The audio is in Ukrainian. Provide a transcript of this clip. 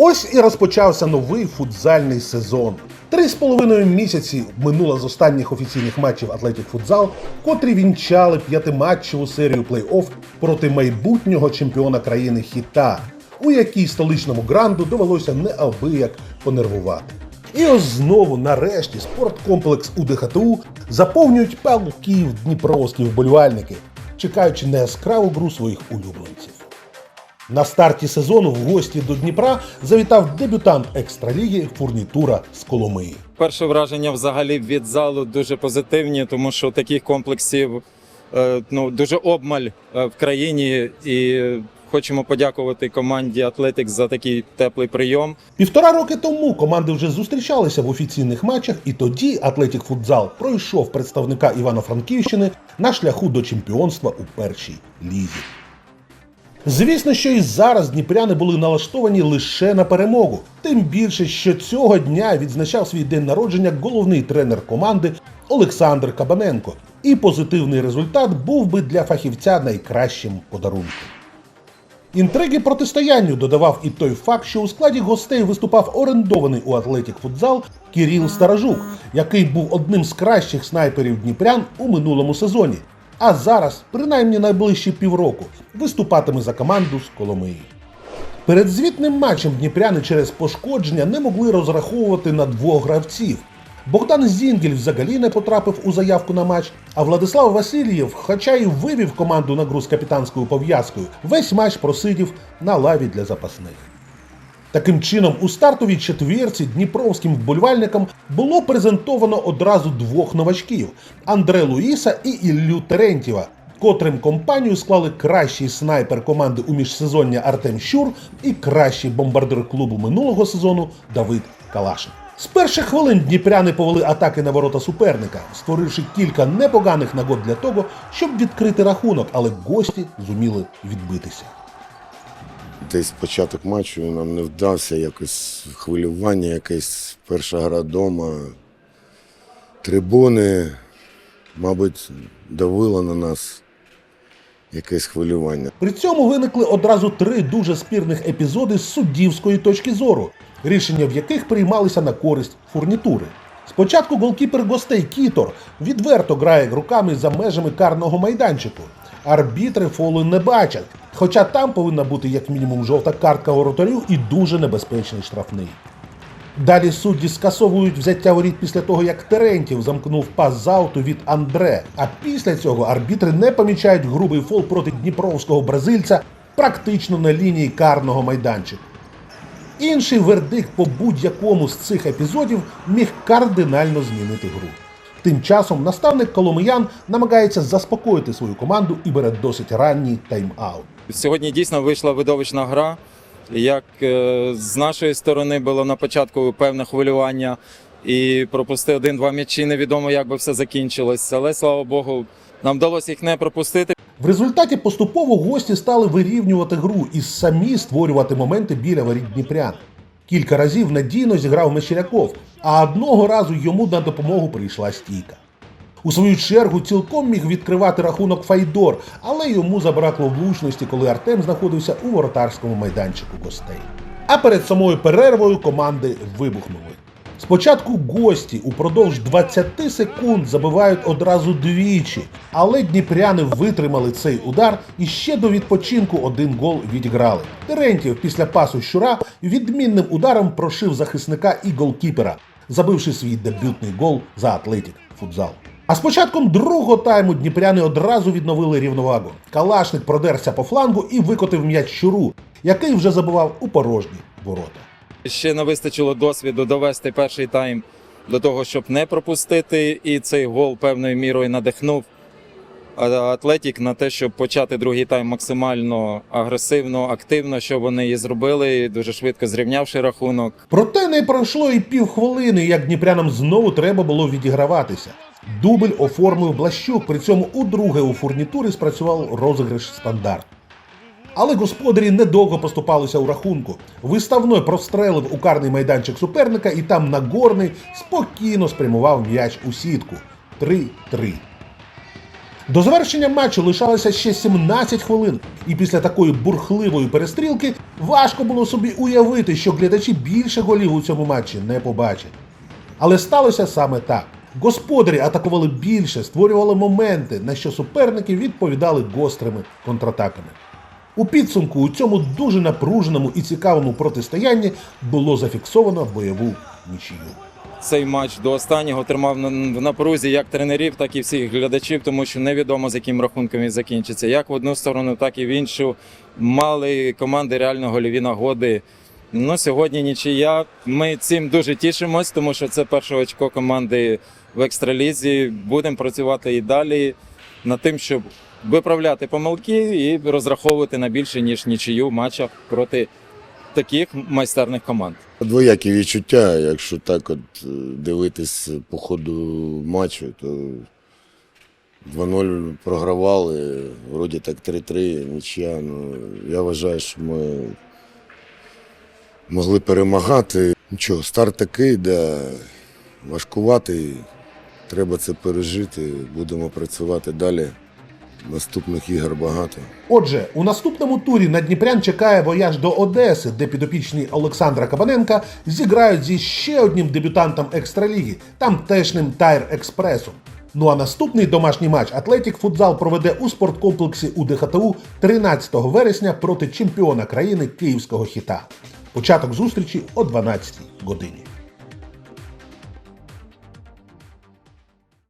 Ось і розпочався новий футзальний сезон. Три з половиною місяці минуло з останніх офіційних матчів Атлетік Футзал, котрі вінчали п'ятиматчеву серію плей-офф проти майбутнього чемпіона країни Хіта, у якій столичному гранду довелося неабияк понервувати. І ось знову, нарешті, спорткомплекс УДХТУ заповнюють палки дніпровські вболівальники, чекаючи на яскраву гру своїх улюбленців. На старті сезону в гості до Дніпра завітав дебютант екстраліги фурнітура з Коломиї. Перше враження взагалі від залу дуже позитивні, тому що таких комплексів е, ну, дуже обмаль е, в країні. І хочемо подякувати команді Атлетик за такий теплий прийом. Півтора роки тому команди вже зустрічалися в офіційних матчах, і тоді Атлетік Футзал пройшов представника Івано-Франківщини на шляху до чемпіонства у першій лізі. Звісно, що і зараз дніпряни були налаштовані лише на перемогу. Тим більше, що цього дня відзначав свій день народження головний тренер команди Олександр Кабаненко. І позитивний результат був би для фахівця найкращим подарунком. Інтриги протистоянню додавав і той факт, що у складі гостей виступав орендований у Атлетік футзал Кіріл Старожук, який був одним з кращих снайперів дніпрян у минулому сезоні. А зараз, принаймні найближчі півроку, виступатиме за команду з Коломиї. Перед звітним матчем дніпряни через пошкодження не могли розраховувати на двох гравців. Богдан Зінгель взагалі не потрапив у заявку на матч, а Владислав Васильєв, хоча й вивів команду на гру з капітанською пов'язкою, весь матч просидів на лаві для запасних. Таким чином, у стартовій четвірці дніпровським вболівальникам було презентовано одразу двох новачків Андре Луїса і Іллю Терентєва, котрим компанію склали кращий снайпер команди у міжсезоння Артем Щур і кращий бомбардир клубу минулого сезону Давид Калашин. З перших хвилин дніпряни повели атаки на ворота суперника, створивши кілька непоганих нагод для того, щоб відкрити рахунок, але гості зуміли відбитися. Десь початок матчу нам не вдався, якось хвилювання, якесь перша гра вдома. Трибуни, мабуть, давило на нас якесь хвилювання. При цьому виникли одразу три дуже спірних епізоди з суддівської точки зору, рішення в яких приймалися на користь фурнітури. Спочатку голкіпер гостей Кітор відверто грає руками за межами карного майданчику. Арбітри фолу не бачать, хоча там повинна бути як мінімум жовта картка воротарю і дуже небезпечний штрафний. Далі судді скасовують взяття воріт після того, як Терентів замкнув пас з ауту від Андре. А після цього арбітри не помічають грубий фол проти дніпровського бразильця практично на лінії карного майданчику. Інший вердикт по будь-якому з цих епізодів міг кардинально змінити гру. Тим часом наставник Коломиян намагається заспокоїти свою команду і бере досить ранній тайм-аут. Сьогодні дійсно вийшла видовищна гра. Як е, з нашої сторони було на початку певне хвилювання і пропустив один-два м'ячі, невідомо, як би все закінчилось. Але слава Богу, нам вдалося їх не пропустити. В результаті поступово гості стали вирівнювати гру і самі створювати моменти біля воріт Дніпрян. Кілька разів надійно зіграв Мещеряков, а одного разу йому на допомогу прийшла стійка. У свою чергу цілком міг відкривати рахунок Файдор, але йому забракло влучності, коли Артем знаходився у воротарському майданчику гостей. А перед самою перервою команди вибухнули. Спочатку гості упродовж 20 секунд забивають одразу двічі, але дніпряни витримали цей удар і ще до відпочинку один гол відіграли. Терентів після пасу щура відмінним ударом прошив захисника і голкіпера, забивши свій дебютний гол за Атлетік футзал. А з початком другого тайму дніпряни одразу відновили рівновагу. Калашник продерся по флангу і викотив м'яч щуру, який вже забивав у порожні ворота. Ще не вистачило досвіду довести перший тайм до того, щоб не пропустити. І цей гол певною мірою надихнув Атлетік на те, щоб почати другий тайм максимально агресивно, активно, що вони і зробили, дуже швидко зрівнявши рахунок. Проте не пройшло і півхвилини, як дніпрянам знову треба було відіграватися. Дубль оформив Блащук, при цьому удруге у фурнітурі спрацював розіграш стандарт. Але господарі недовго поступалися у рахунку. Виставной прострелив у карний майданчик суперника і там Нагорний спокійно спрямував м'яч у сітку. 3-3. До завершення матчу лишалося ще 17 хвилин, і після такої бурхливої перестрілки важко було собі уявити, що глядачі більше голів у цьому матчі не побачать. Але сталося саме так. Господарі атакували більше, створювали моменти, на що суперники відповідали гострими контратаками. У підсумку у цьому дуже напруженому і цікавому протистоянні було зафіксовано бойову нічию. Цей матч до останнього тримав в напрузі як тренерів, так і всіх глядачів, тому що невідомо з яким рахунком він закінчиться. Як в одну сторону, так і в іншу. Мали команди реально гольові нагоди. Ну, сьогодні нічия. Ми цим дуже тішимось, тому що це перше очко команди в екстралізі. Будемо працювати і далі над тим, щоб виправляти помилки і розраховувати на більше, ніж нічию в матчах проти таких майстерних команд. Двоякі відчуття, якщо так от е, дивитись по ходу матчу, то 2-0 програвали, вроді так 3-3, нічия. Ну, я вважаю, що ми могли перемагати. Нічого, старт такий, де важкуватий, треба це пережити, будемо працювати далі. Наступних ігор багато. Отже, у наступному турі на Дніпрян чекає вояж до Одеси, де підопічні Олександра Кабаненка зіграють зі ще одним дебютантом екстраліги, тамтешнім Тайр Експресом. Ну а наступний домашній матч Атлетік Футзал проведе у спорткомплексі УДХТУ 13 вересня проти чемпіона країни Київського хіта. Початок зустрічі о 12 годині.